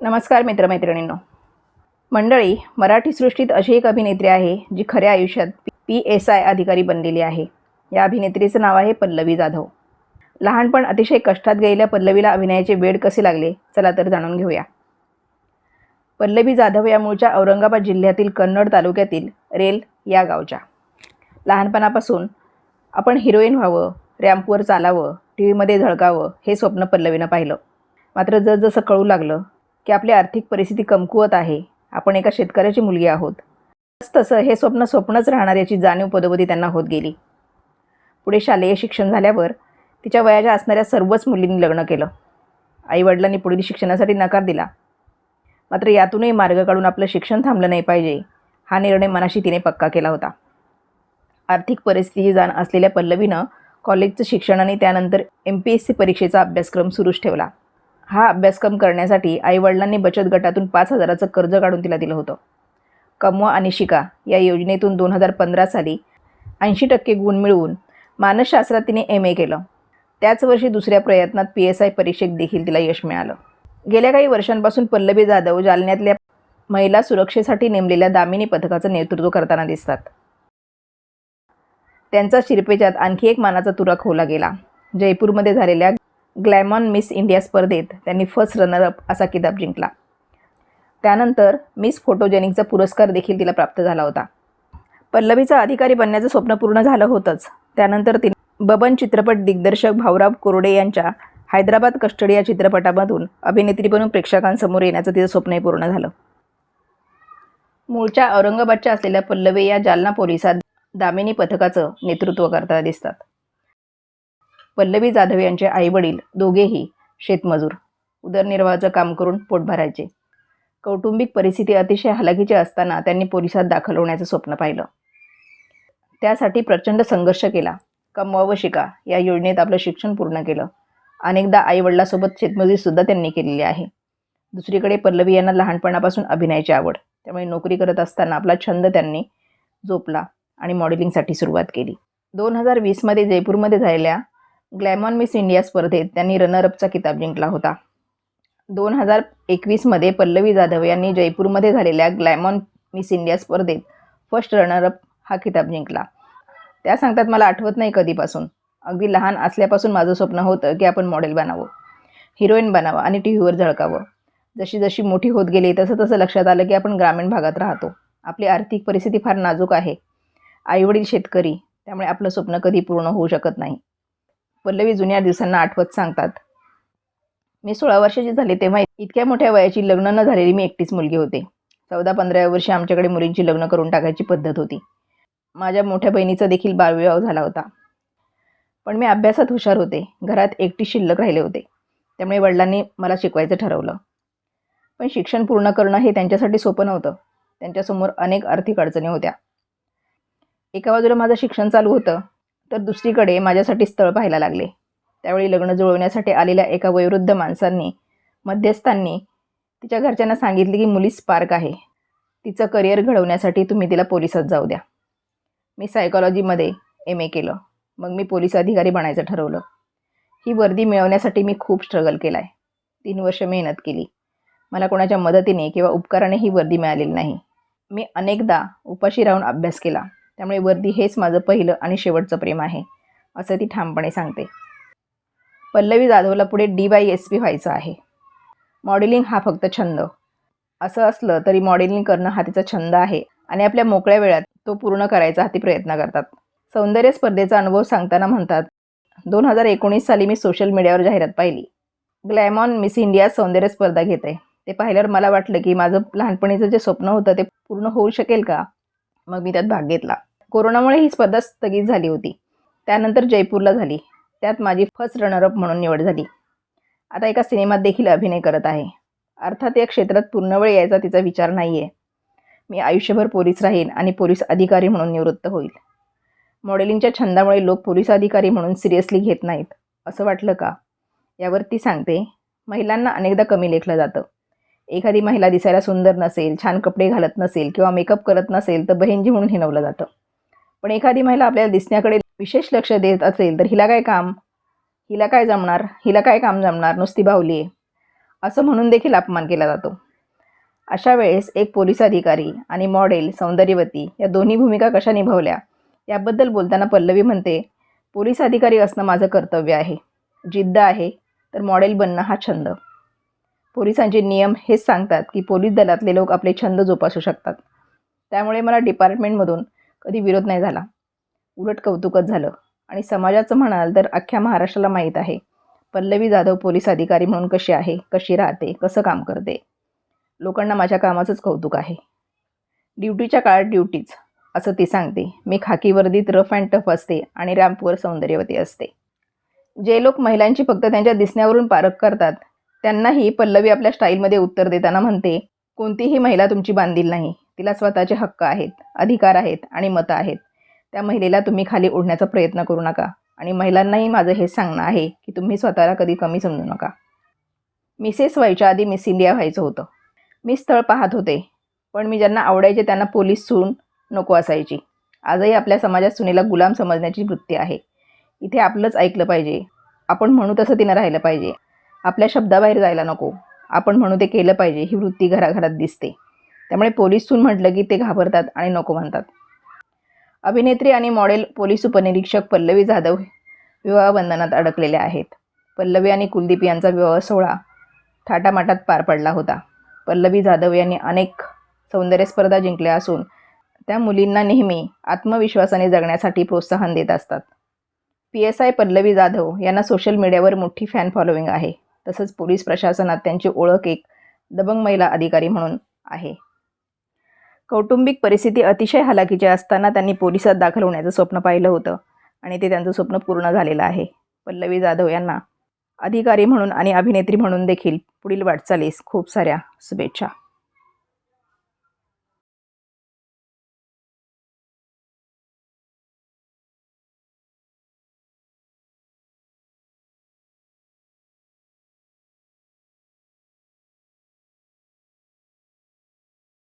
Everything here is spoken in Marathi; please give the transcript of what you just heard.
नमस्कार मित्रमैत्रिणींनो. मंडळी मराठी सृष्टीत अशी एक अभिनेत्री आहे जी खऱ्या आयुष्यात पी एस आय अधिकारी बनलेली आहे. या अभिनेत्रीचं नाव आहे पल्लवी जाधव. लहानपण अतिशय कष्टात गेलेल्या पल्लवीला अभिनयाचे वेड कसे लागले चला तर जाणून घेऊया. पल्लवी जाधव या मूळच्या औरंगाबाद जिल्ह्यातील कन्नड तालुक्यातील रेल या गावच्या. लहानपणापासून आपण हिरोईन व्हावं रॅम्पवर चालावं टी व्हीमध्ये झळकावं हे स्वप्न पल्लवीनं पाहिलं. मात्र जसजसं कळू लागलं की आपली आर्थिक परिस्थिती कमकुवत आहे. आपण एका शेतकऱ्याची मुलगी आहोत. तसं हे स्वप्न स्वप्नच राहणार याची जाणीव पदोपदी त्यांना होत गेली. पुढे शालेय शिक्षण झाल्यावर तिच्या वयाच्या असणाऱ्या सर्वच मुलींनी लग्न केलं. आईवडिलांनी पुढील शिक्षणासाठी नकार दिला. मात्र यातूनही मार्ग काढून आपलं शिक्षण थांबलं नाही पाहिजे हा निर्णय मनाशी तिने पक्का केला होता. आर्थिक परिस्थितीची जाण असलेल्या पल्लवीनं कॉलेजचं शिक्षण आणि त्यानंतर एम पी एस सी परीक्षेचा अभ्यासक्रम सुरूच ठेवला. हा अभ्यासक्रम करण्यासाठी आईवडिलांनी बचत गटातून पाच हजाराचं कर्ज काढून तिला दिलं होतं. कमवा आणि शिका या योजनेतून दोन हजार पंधरा साली ऐंशी टक्के गुण मिळवून मानसशास्त्रात तिने एम ए केलं. त्याच वर्षी दुसऱ्या प्रयत्नात पी एस आय परीक्षेत देखील तिला यश मिळालं. गेल्या काही वर्षांपासून पल्लवी जाधव जालन्यातल्या महिला सुरक्षेसाठी नेमलेल्या दामिनी पथकाचं नेतृत्व करताना दिसतात. त्यांचा शिरपेच्यात आणखी एक मानाचा तुरा खोला गेला. जयपूरमध्ये झालेल्या ग्लॅमॉन मिस इंडिया स्पर्धेत त्यांनी फर्स्ट रनरअप असा किताब जिंकला. त्यानंतर मिस फोटोजेनिकचा पुरस्कार देखील तिला प्राप्त झाला होता. पल्लवीचा अधिकारी बनण्याचं स्वप्न पूर्ण झालं होतंच. त्यानंतर तिने बबन चित्रपट दिग्दर्शक भाऊराव कोरडे यांच्या हैदराबाद कस्टडी या चित्रपटामधून अभिनेत्री बनून प्रेक्षकांसमोर येण्याचं तिचं स्वप्नही पूर्ण झालं. मूळच्या औरंगाबादच्या असलेल्या पल्लवी या जालना पोलिसात दामिनी पथकाचं नेतृत्व करताना दिसतात. पल्लवी जाधव यांचे आईवडील दोघेही शेतमजूर. उदरनिर्वाहाचं काम करून पोट भरायचे. कौटुंबिक परिस्थिती अतिशय हलाखीची असताना त्यांनी पोलिसात दाखल होण्याचं स्वप्न पाहिलं. त्यासाठी प्रचंड संघर्ष केला. कमवा व शिका या योजनेत आपलं शिक्षण पूर्ण केलं. अनेकदा आईवडिलासोबत शेतमजुरीसुद्धा त्यांनी केलेली आहे. दुसरीकडे पल्लवी यांना लहानपणापासून अभिनयाची आवड. त्यामुळे नोकरी करत असताना आपला छंद त्यांनी जोपला आणि मॉडेलिंगसाठी सुरुवात केली. दोन हजार वीसमध्ये जयपूरमध्ये झालेल्या ग्लॅमॉन मिस इंडिया स्पर्धेत त्यांनी रनरअपचा किताब जिंकला होता. दोन हजार एकवीसमध्ये पल्लवी जाधव यांनी जयपूरमध्ये झालेल्या ग्लॅमॉन मिस इंडिया स्पर्धेत फर्स्ट रनरअप हा किताब जिंकला. त्या सांगतात मला आठवत नाही कधीपासून. अगदी लहान असल्यापासून माझं स्वप्न होतं की आपण मॉडेल बनावं हिरोईन बनावं आणि टी व्हीवर झळकावं. जशी जशी मोठी होत गेली तसं तसं लक्षात आलं की आपण ग्रामीण भागात राहतो. आपली आर्थिक परिस्थिती फार नाजूक आहे. आईवडील शेतकरी त्यामुळे आपलं स्वप्न कधी पूर्ण होऊ शकत नाही. पल्लवी जुन्या दिवसांना आठवत सांगतात. मी सोळा वर्षाची झाले तेव्हा इतक्या मोठ्या वयाची लग्न न झालेली मी एकटीच मुलगी होते. चौदा पंधरा वर्षी आमच्याकडे मुलींची लग्न करून टाकायची पद्धत होती. माझ्या मोठ्या बहिणीचा देखील बालविवाह झाला होता. पण मी अभ्यासात हुशार होते. घरात एकटी शिल्लक राहिले होते. त्यामुळे वडिलांनी मला शिकवायचं ठरवलं. पण शिक्षण पूर्ण करणं हे त्यांच्यासाठी सोपं नव्हतं. त्यांच्यासमोर अनेक आर्थिक अडचणी होत्या. एका बाजूला माझं शिक्षण चालू होतं. तर दुसरीकडे माझ्यासाठी स्थळ पाहायला लागले. त्यावेळी लग्न जुळवण्यासाठी आलेल्या एका वयोवृद्ध माणसांनी मध्यस्थांनी तिच्या घरच्यांना सांगितले की मुली स्पार्क आहे. तिचं करिअर घडवण्यासाठी तुम्ही तिला पोलिसात जाऊ द्या. मी सायकॉलॉजीमध्ये एम ए केलं. मग मी पोलीस अधिकारी बनायचं ठरवलं. ही वर्दी मिळवण्यासाठी मी खूप स्ट्रगल केला आहे तीन वर्ष मेहनत केली. मला कोणाच्या मदतीने किंवा उपकाराने ही वर्दी मिळालेली नाही. मी अनेकदा उपाशी राहून अभ्यास केला. त्यामुळे वर्दी हेच माझं पहिलं आणि शेवटचं प्रेम आहे असं ती ठामपणे सांगते. पल्लवी जाधवला पुढे डी वाय एस पी व्हायचं आहे. मॉडेलिंग हा फक्त छंद. असं असलं तरी मॉडेलिंग करणं हा तिचा छंद आहे आणि आपल्या मोकळ्या वेळात तो पूर्ण करायचा हा ती प्रयत्न करतात. सौंदर्य स्पर्धेचा अनुभव सांगताना म्हणतात दोन हजार एकोणीस साली मी सोशल मीडियावर जाहिरात पाहिली. ग्लॅमॉन मिस इंडिया सौंदर्य स्पर्धा घेते. ते पाहिल्यावर मला वाटलं की माझं लहानपणीचं जे स्वप्न होतं ते पूर्ण होऊ शकेल का? मग मी त्यात भाग घेतला. कोरोनामुळे ही स्पर्धा स्थगित झाली होती. त्यानंतर जयपूरला झाली. त्यात माझी फर्स्ट रनरअप म्हणून निवड झाली. आता एका सिनेमात देखील अभिनय करत आहे. अर्थात या क्षेत्रात पूर्ण वेळ यायचा तिचा विचार नाही आहे मी आयुष्यभर पोलीस राहीन आणि पोलीस अधिकारी म्हणून निवृत्त होईल. मॉडेलिंगच्या छंदामुळे लोक पोलीस अधिकारी म्हणून सिरियसली घेत नाहीत असं वाटलं का? यावर ती सांगते महिलांना अनेकदा कमी लेखलं जातं. एखादी महिला दिसायला सुंदर नसेल छान कपडे घालत नसेल किंवा मेकअप करत नसेल तर बहिणजी म्हणून हिनवलं जातं. पण एखादी महिला आपल्याला दिसण्याकडे विशेष लक्ष देत असेल तर हिला काय काम? हिला काय जमणार? हिला काय काम जमणार? नुसती बाहुली आहे. असं म्हणून देखील अपमान केला जातो. अशा वेळेस एक पोलीस अधिकारी आणि मॉडेल सौंदर्यवती या दोन्ही भूमिका कशा निभावल्या याबद्दल बोलताना पल्लवी म्हणते पोलीस अधिकारी असणं माझं कर्तव्य आहे. जिद्द आहे तर मॉडेल बनणं हा छंद. पोलिसांचे नियम हेच सांगतात की पोलीस दलातले लोक आपले छंद जोपासू शकतात. त्यामुळे मला डिपार्टमेंटमधून कधी विरोध नाही झाला. उलट कौतुकच झालं. आणि समाजाचं म्हणाल तर अख्ख्या महाराष्ट्राला माहीत आहे. पल्लवी जाधव पोलीस अधिकारी म्हणून कशी आहे कशी राहते कसं काम करते? लोकांना माझ्या कामाचंच कौतुक आहे. ड्युटीच्या काळात ड्युटीच असं ती सांगते. मी खाकी वर्दीत रफ अँड टफ असते आणि रॅम्पवर सौंदर्यवती असते. जे लोक महिलांची फक्त त्यांच्या दिसण्यावरून पारख करतात त्यांनाही पल्लवी आपल्या स्टाईलमध्ये उत्तर देताना म्हणते कोणतीही महिला तुमची बांधील नाही. तिला स्वतःचे हक्क आहेत अधिकार आहेत आणि मतं आहेत. त्या महिलेला तुम्ही खाली ओढण्याचा प्रयत्न करू नका आणि महिलांनाही माझं हे सांगणं आहे की तुम्ही स्वतःला कधी कमी समजू नका. मिसेस व्हायच्या आधी मिस इंडिया व्हायचं होतं. मी स्थळ पाहत होते पण मी ज्यांना आवडायचे त्यांना पोलीस सून नको असायची. आजही आपल्या समाजात सुनेला गुलाम समजण्याची वृत्ती आहे. इथे आपलंच ऐकलं पाहिजे. आपण म्हणू तसं तिनं राहिलं पाहिजे. आपल्या शब्दाबाहेर जायला नको. आपण म्हणू ते केलं पाहिजे ही वृत्ती घराघरात दिसते. त्यामुळे पोलीसून म्हटलं की ते घाबरतात आणि नको म्हणतात. अभिनेत्री आणि मॉडेल पोलीस उपनिरीक्षक पल्लवी जाधव विवाहबंधनात अडकलेले अडकलेल्या आहेत. पल्लवी आणि कुलदीप यांचा विवाह सोहळा थाटामाटात पार पडला होता. पल्लवी जाधव यांनी अनेक सौंदर्य स्पर्धा जिंकल्या असून त्या मुलींना नेहमी आत्मविश्वासाने जगण्यासाठी प्रोत्साहन देत असतात. P S I Pallavi Jadhav यांना सोशल मीडियावर मोठी फॅन फॉलोईंग आहे. तसंच पोलीस प्रशासनात त्यांची ओळख एक दबंग महिला अधिकारी म्हणून आहे. कौटुंबिक परिस्थिती अतिशय हलाखीची असताना त्यांनी पोलिसात दाखल होण्याचं स्वप्न पाहिलं होतं आणि ते त्यांचं स्वप्न पूर्ण झालेलं आहे. पल्लवी जाधव यांना अधिकारी म्हणून आणि अभिनेत्री म्हणून देखील पुढील वाटचालीस खूप साऱ्या शुभेच्छा.